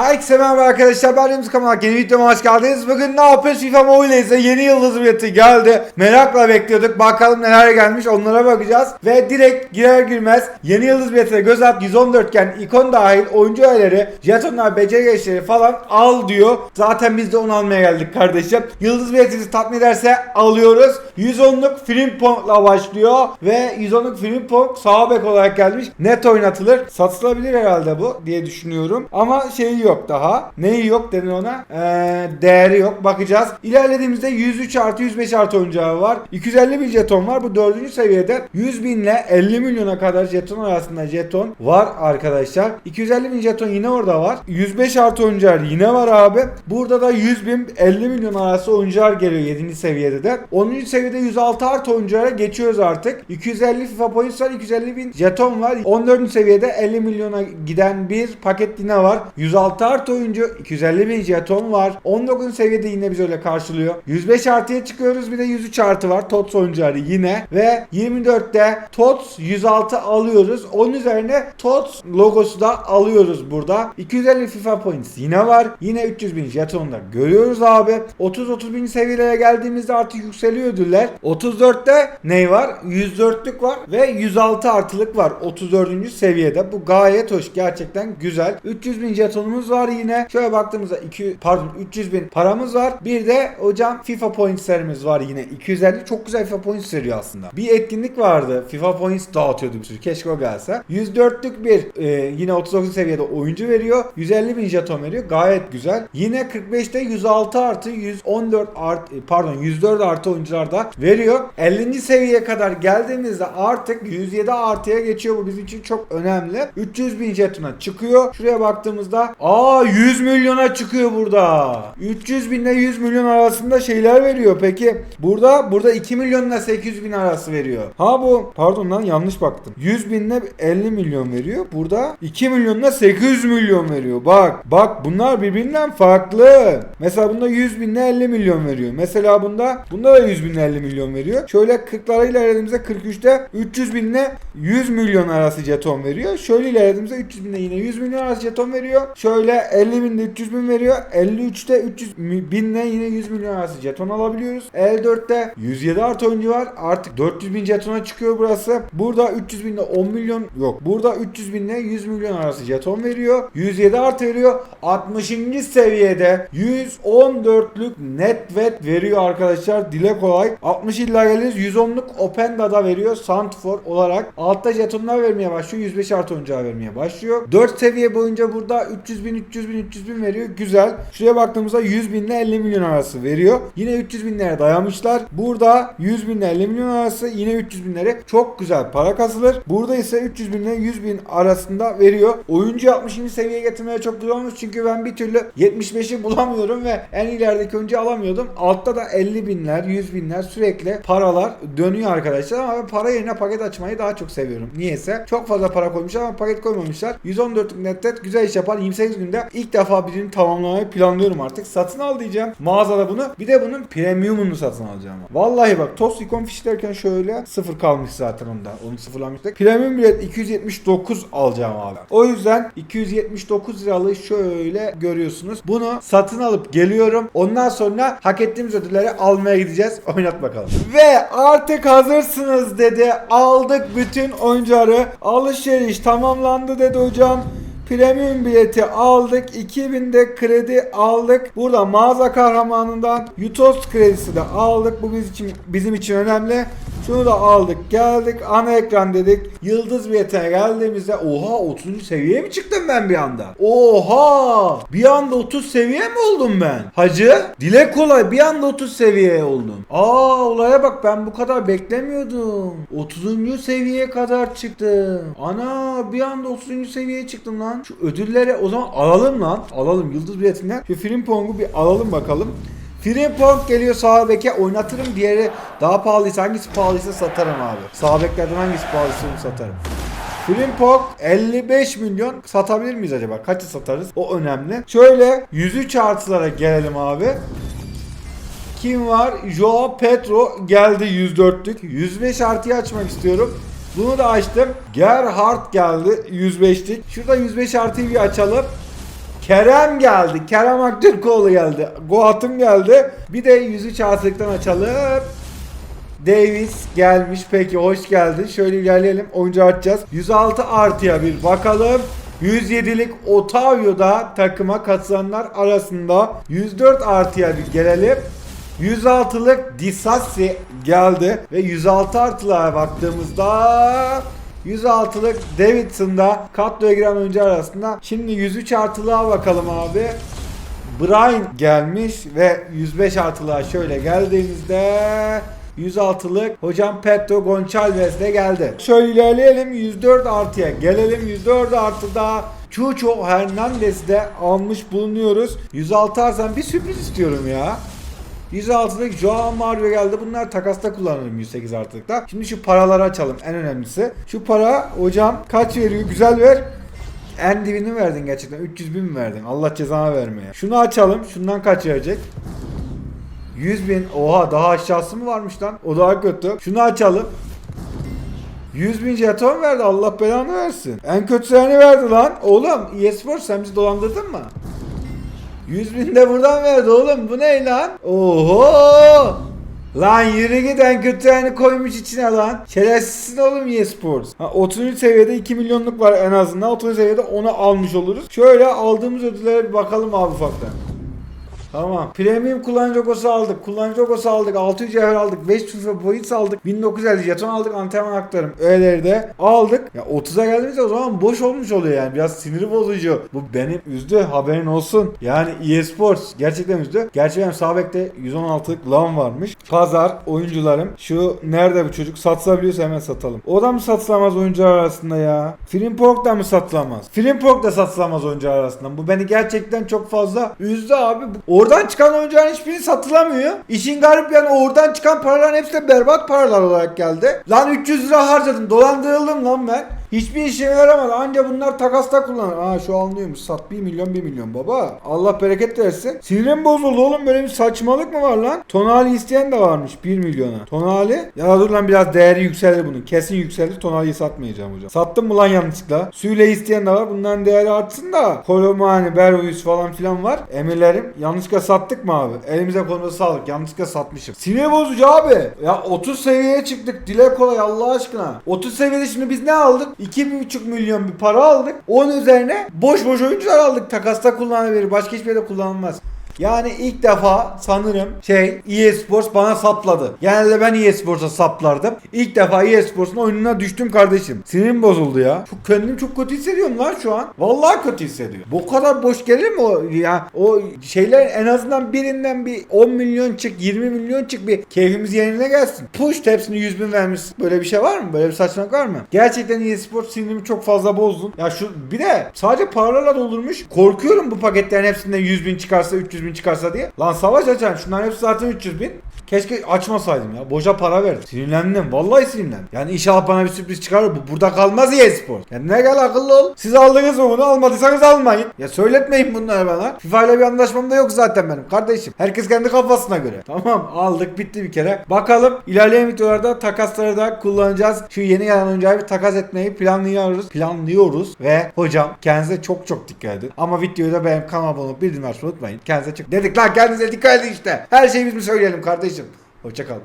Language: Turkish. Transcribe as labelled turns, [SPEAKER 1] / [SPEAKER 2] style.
[SPEAKER 1] Herkese merhaba arkadaşlar ben Remzi Kamal yeni videoma hoş geldiniz. Bugün ne yapıyoruz FIFA Mobile'de yeni yıldız bileti geldi. Merakla bekliyorduk bakalım neler gelmiş onlara bakacağız. Ve direkt girer girmez yeni yıldız biletine göz at 114 iken ikon dahil oyuncu öğeleri, jetonlar, beceri geçişleri falan al diyor. Zaten biz de onu almaya geldik kardeşim. Yıldız biletinizi tatmin ederse alıyoruz. 110'luk Frimpong'la başlıyor ve 110'luk Frimpong sağ bek olarak gelmiş. Net oynatılır. Satılabilir herhalde bu diye düşünüyorum. Ama şeyi yok daha. Neyi yok dedin ona? Ee, değeri yok. Bakacağız. İlerlediğimizde 103 artı 105 artı oyuncağı var. 250 bin jeton var. Bu dördüncü seviyede 100 bin ile 50 milyona kadar jeton arasında jeton var arkadaşlar. 250 bin jeton yine orada var. 105 artı oyuncağı yine var abi. Burada da 100 bin 50 milyon arası oyuncağı geliyor 7. seviyede de. 10. seviyede 106 artı oyuncağa geçiyoruz artık. 250 FIFA points var. 250 bin jeton var. 14. seviyede 50 milyona giden bir paket yine var. 106 artı oyuncu 250 bin jeton var. 19. seviyede yine biz öyle karşılıyor. 105 artıya çıkıyoruz. Bir de 103 artı var. TOTS oyuncuları yine. Ve 24'te TOTS 106 alıyoruz. Onun üzerine TOTS logosu da alıyoruz burada. 250 FIFA points yine var. Yine 300 bin jeton da görüyoruz abi. 30-30 bin seviyelere geldiğimizde artık yükseliyor ödüller. 34'te ne var? 104'lük var ve 106 artılık var 34. seviyede. Bu gayet hoş. Gerçekten güzel. 300 bin jetonumuz var yine. Şöyle baktığımızda 2 pardon 300 bin paramız var. Bir de hocam FIFA pointslerimiz var yine. 250 çok güzel FIFA points veriyor aslında. Bir etkinlik vardı. FIFA points dağıtıyordu bir sürü. Keşke o gelse. 104'lük bir e, yine 39 seviyede oyuncu veriyor. 150 bin jeton veriyor. Gayet güzel. Yine 45'te 106 artı 114 art e, pardon 104 artı oyuncular da veriyor. 50. seviyeye kadar geldiğimizde artık 107 artıya geçiyor. Bu bizim için çok önemli. 300 bin jetona çıkıyor. Şuraya baktığımızda aa 100 milyona çıkıyor burada. 300 bin ile 100 milyon arasında şeyler veriyor. Peki burada burada 2 milyonla 800 bin arası veriyor. Ha bu pardon lan yanlış baktım. 100 binle 50 milyon veriyor. Burada 2 milyonla 800 milyon veriyor. Bak bak bunlar birbirinden farklı. Mesela bunda 100 binle 50 milyon veriyor. Mesela bunda bunda da 100 binle 50 milyon veriyor. Şöyle 40'lara ilerlediğimizde 43'te 300 binle 100 milyon arası jeton veriyor. Şöyle ilerlediğimizde 300 binle yine 100 milyon arası jeton veriyor. Şöyle 50 binde 300 bin veriyor. 53'te 300 mi- binle yine 100 milyon arası jeton alabiliyoruz. 54'te 107 artı oyuncu var. Artık 400 bin jetona çıkıyor burası. Burada 300 binle 10 milyon yok. Burada 300 binle 100 milyon arası jeton veriyor. 107 artı veriyor. 60. seviyede 114'lük net vet veriyor arkadaşlar. Dile kolay. 60 illa geliriz. 110'luk open data veriyor. Sandfor olarak. Altta jetonlar vermeye başlıyor. 105 artı oyuncağı vermeye başlıyor. 4 seviye boyunca burada 300 bin 300 bin 300 bin veriyor. Güzel. Şuraya baktığımızda 100 bin ile 50 milyon arası veriyor. Yine 300 binlere dayamışlar. Burada 100 bin ile 50 milyon arası yine 300 binlere çok güzel para kazılır. Burada ise 300 bin ile 100 bin arasında veriyor. Oyuncu 60. seviyeye getirmeye çok güzel olmuş. Çünkü ben bir türlü 75'i bulamıyorum ve en ilerideki oyuncu alamıyordum. Altta da 50 binler, 100 binler sürekli paralar dönüyor arkadaşlar. Ama ben para yerine paket açmayı daha çok seviyorum. Niyeyse. Çok fazla para koymuşlar ama paket koymamışlar. 114'lük nettet güzel iş yapar. 28 günde ilk defa birini tamamlamayı planlıyorum artık. Satın al diyeceğim mağazada bunu. Bir de bunun premiumunu satın alacağım. Vallahi bak tost fiş derken şöyle sıfır kalmış zaten onda. Onu sıfırlamıştık. Premium bilet 279 alacağım abi. O yüzden 279 liralık şöyle görüyorsunuz. Bunu satın alıp geliyorum. Ondan sonra hak ettiğimiz ödülleri almaya gideceğiz. Oynat bakalım. Ve artık hazırsınız dedi. Aldık bütün oyuncuları. Alışveriş tamamlandı dedi hocam. Premium bileti aldık. 2000'de kredi aldık. Burada mağaza kahramanından Yutos kredisi de aldık. Bu bizim için, bizim için önemli. Şunu da aldık. Geldik ana ekran dedik. Yıldız bilete geldiğimizde oha 30. seviyeye mi çıktım ben bir anda? Oha! Bir anda 30 seviye mi oldum ben? Hacı dile kolay bir anda 30 seviye oldum. Aa olaya bak ben bu kadar beklemiyordum. 30. seviyeye kadar çıktım. Ana bir anda 30. seviyeye çıktım lan. Şu ödülleri o zaman alalım lan. Alalım yıldız biletinden. Şu Frimpong'u bir alalım bakalım. Frimpong geliyor sağ beke oynatırım. Diğeri daha pahalıysa hangisi pahalıysa satarım abi. Sağ beklerden hangisi pahalıysa onu satarım. Frimpong 55 milyon satabilir miyiz acaba? Kaçı satarız? O önemli. Şöyle 103 artılara gelelim abi. Kim var? Joao Petro geldi 104'lük. 105 artıyı açmak istiyorum. Bunu da açtım. Gerhard geldi 105'lik. Şurada 105 artıyı bir açalım. Kerem geldi. Kerem Aktürkoğlu geldi. Goat'ım geldi. Bir de yüzü çağsılıktan açalım. Davis gelmiş. Peki hoş geldin. Şöyle ilerleyelim. Oyuncu açacağız. 106 artıya bir bakalım. 107'lik Otavio'da takıma katılanlar arasında 104 artıya bir gelelim. 106'lık Disassi geldi ve 106 artılara baktığımızda 106'lık Davidson'da kadroya giren oyuncu arasında şimdi 103 artılığa bakalım abi. Brian gelmiş ve 105 artılığa şöyle geldiğimizde 106'lık hocam Petro Gonçalves de geldi. Şöyle ilerleyelim 104 artıya gelelim 104 artıda Chucho Hernandez'i de almış bulunuyoruz. 106 arsan bir sürpriz istiyorum ya. 106'lık Joao Mario geldi. Bunlar takasta kullanırım 108 artılıkta. Şimdi şu paraları açalım en önemlisi. Şu para hocam kaç veriyor? Güzel ver. En dibini verdin gerçekten. 300 bin mi verdin? Allah cezana vermeye. Şunu açalım. Şundan kaç verecek? 100 bin. Oha daha aşağısı mı varmış lan? O daha kötü. Şunu açalım. 100 bin jeton verdi. Allah belanı versin. En kötüsünü verdi lan. Oğlum eSports sen bizi dolandırdın mı? 100 bin de buradan verdi oğlum. Bu ne lan? Oho! Lan yürü git en kötülerini koymuş içine lan. Şerefsizsin oğlum eSports. Ha, 30. seviyede 2 milyonluk var en azından. 30. seviyede onu almış oluruz. Şöyle aldığımız ödüllere bir bakalım abi ufaktan. Tamam. Premium kullanıcı logosu aldık. Kullanıcı logosu aldık. 600 cevher aldık. 5 FIFA boyut aldık. 1950 jeton aldık. Antrenman aktarım. Öğeleri de aldık. Ya 30'a geldiğimizde o zaman boş olmuş oluyor yani. Biraz siniri bozucu. Bu beni üzdü. Haberin olsun. Yani eSports gerçekten üzdü. Gerçi benim sağ bekte 116'lık LAN varmış. Pazar oyuncularım. Şu nerede bu çocuk? Satılabiliyorsa hemen satalım. O da mı satılamaz oyuncular arasında ya? Frimpong da mı satılamaz? Frimpong da satılamaz oyuncular arasında. Bu beni gerçekten çok fazla üzdü abi. Bu- Oradan çıkan oyuncuların hiçbiri satılamıyor. İşin garip yani oradan çıkan paraların hepsi de berbat paralar olarak geldi. Lan 300 lira harcadım. Dolandırıldım lan ben. Hiçbir işime yaramadı. Anca bunlar takasta kullanır. Aa şu alınıyormuş. Sat 1 milyon 1 milyon baba. Allah bereket versin. Sinirim bozuldu oğlum. Böyle bir saçmalık mı var lan? Tonali isteyen de varmış 1 milyona. Tonali? Ya dur lan biraz değeri yükselir bunun. Kesin yükselir. Tonali'yi satmayacağım hocam. Sattım mı lan yanlışlıkla? Süle isteyen de var. Bunların değeri artsın da. Kolomani, Beruyus falan filan var. Emirlerim. Yanlışlıkla sattık mı abi? Elimize kolumuza sağlık. Yanlışlıkla satmışım. Sinir bozucu abi. Ya 30 seviyeye çıktık. Dile kolay Allah aşkına. 30 seviyede şimdi biz ne aldık? 2,5 milyon bir para aldık. Onun üzerine boş boş oyuncular aldık. Takasta kullanılabilir. Başka hiçbir yerde kullanılmaz. Yani ilk defa sanırım şey eSports bana sapladı. Genelde ben eSports'a saplardım. İlk defa eSports'un oyununa düştüm kardeşim. Sinirim bozuldu ya. Çok kendimi çok kötü hissediyorum lan şu an. Vallahi kötü hissediyorum. Bu kadar boş gelir mi o ya? O şeyler en azından birinden bir 10 milyon çık 20 milyon çık bir keyfimiz yerine gelsin. Push hepsini 100 bin vermiş. Böyle bir şey var mı? Böyle bir saçmalık var mı? Gerçekten eSports sinirimi çok fazla bozdun. Ya şu bir de sadece paralarla doldurmuş. Korkuyorum bu paketlerin hepsinden 100 bin çıkarsa 300 bin çıkarsa diye. Lan savaş açan şunların hepsi zaten 300 bin. Keşke açmasaydım ya. Boşa para verdim. Sinirlendim. Vallahi sinirlendim. Yani inşallah bana bir sürpriz çıkarır. Bu burada kalmaz e-spor. Yani ne gel akıllı ol. Siz aldınız mı bunu? Almadıysanız almayın. Ya söyletmeyin bunları bana. FIFA ile bir anlaşmam da yok zaten benim kardeşim. Herkes kendi kafasına göre. Tamam aldık bitti bir kere. Bakalım ilerleyen videolarda takasları da kullanacağız. Şu yeni gelen oyuncuya bir takas etmeyi planlıyoruz. Planlıyoruz. Ve hocam kendinize çok çok dikkat edin. Ama videoyu da benim kanalıma abone olup bildirim açmayı unutmayın. Kendinize çok... Dedik lan kendinize dikkat edin işte. Her şeyi biz mi söyleyelim kardeşim? Hoşçakalın.